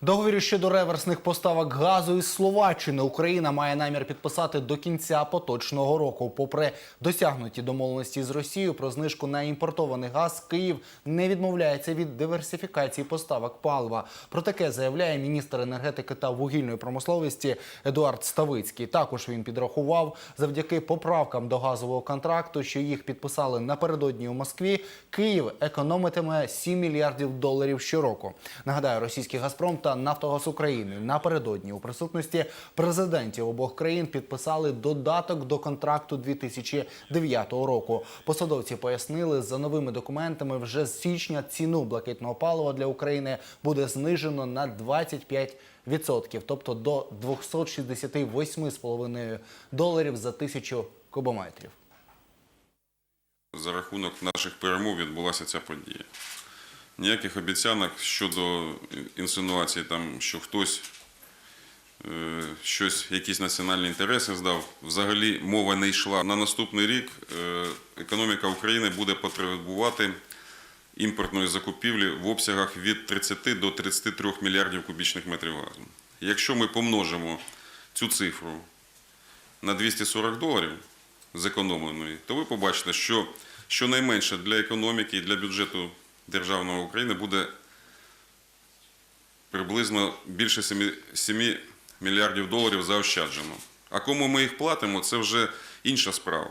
Договір щодо реверсних поставок газу із Словаччини Україна має намір підписати до кінця поточного року. Попри досягнуті домовленості з Росією про знижку на імпортований газ, Київ не відмовляється від диверсифікації поставок палива. Про таке заявляє міністр енергетики та вугільної промисловості Едуард Ставицький. Також він підрахував завдяки поправкам до газового контракту, що їх підписали напередодні у Москві. Київ економитиме 7 мільярдів доларів щороку. Нагадаю, російський Газпром та Нафтогаз України напередодні у присутності президентів обох країн підписали додаток до контракту 2009 року. Посадовці пояснили, за новими документами вже з січня ціну блакитного палива для України буде знижено на 25 відсотків, тобто до 268,5 доларів за тисячу кубометрів. За рахунок наших перемог відбулася ця подія. Ніяких обіцянок щодо інсинуації, там, що хтось е, щось, якісь національні інтереси здав. Взагалі мова не йшла. На наступний рік е, економіка України буде потребувати імпортної закупівлі в обсягах від 30 до 33 мільярдів кубічних метрів газу. Якщо ми помножимо цю цифру на 240 доларів зекономленої, то ви побачите, що щонайменше для економіки і для бюджету державного України буде приблизно більше 7, 7 мільярдів доларів заощаджено. А кому ми їх платимо, це вже інша справа.